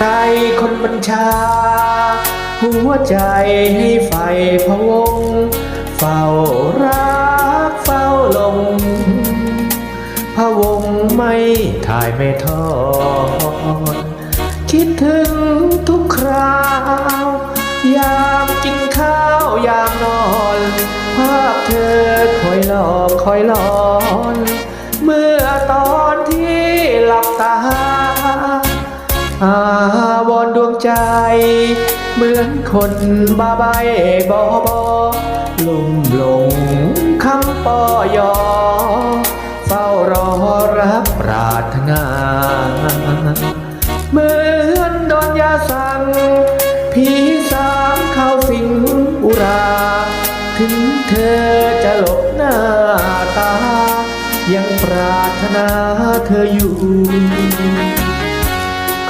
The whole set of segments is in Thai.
ใจคนบัญชา หัวใจให้ไฟพะวง เฝ้ารักเฝ้าหลงพะวงไม่ถ่ายไม่ทอดคิดถึงทุกคราว ยามกินข้าวยามนอน ภาพเธอคอยหลอกคอยหลอน ใจ เหมือนคนบ้าใบบอบอลุ่มหลงคำปอยอ เฝ้ารอรับปรารถนา เหมือนโดนยาสั่งผีสามเข้าสิงอุรา ถึงเธอจะหลบหน้าตา ยังปรารถนาเธออยู่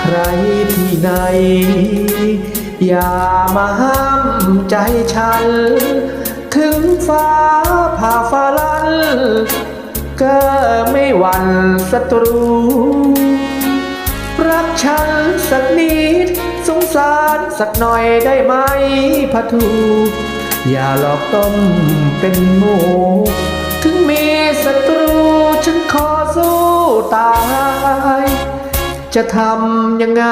ใครที่ไหน อย่ามาห้ามใจฉัน ถึงฟ้าผ่าฟ้าลัน ก็ไม่หวั่นศัตรู รักฉันสักนิด สงสารสักหน่อยได้ไหมพะทู อย่าหลอกต้มเป็นหมูถึงมีศัตรูฉันขอสู้ตาย จะทำยังไง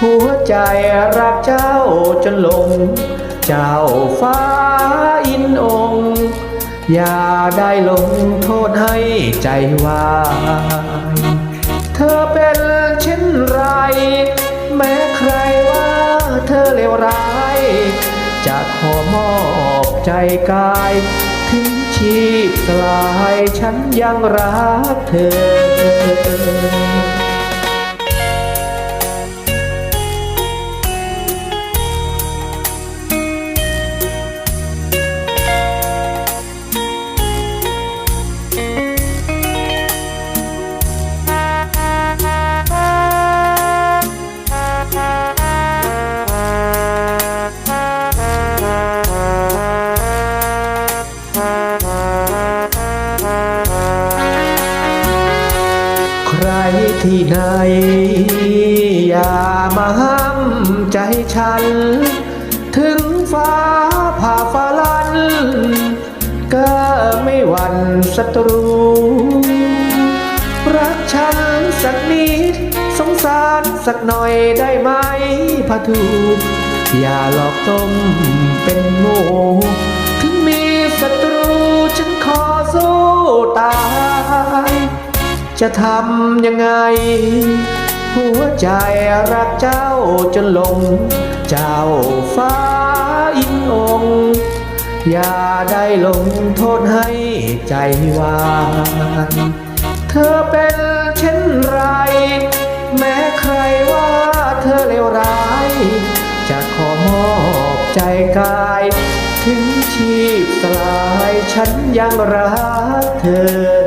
หัวใจรักเจ้าจนลง เจ้าฟ้าอินองค์อย่าได้ลงโทษให้ใจวายเธอเป็นเช่นไร แม้ใครว่าเธอเลวร้าย จะขอมอบใจกายถึงชีพสลายฉันยังรักเธอ ที่ไหน อย่ามาห้ามใจฉัน ถึงฟ้าผ่าฟ้าลัน ก็ไม่หวั่นศัตรู รักฉันสักนิด สงสารสักหน่อยได้ไหมพะทูอย่าหลอกต้มเป็นหมูถึงมีศัตรูฉันขอสู้ตาย จะทำยังไง หัวใจรักเจ้าจนหลง เจ้าฟ้าอินองอย่าได้ลงโทษให้ใจวายเธอเป็นเช่นไร แม้ใครว่าเธอเลวร้าย จะขอมอบใจกาย ถึงชีพสลายฉันยังรักเธอ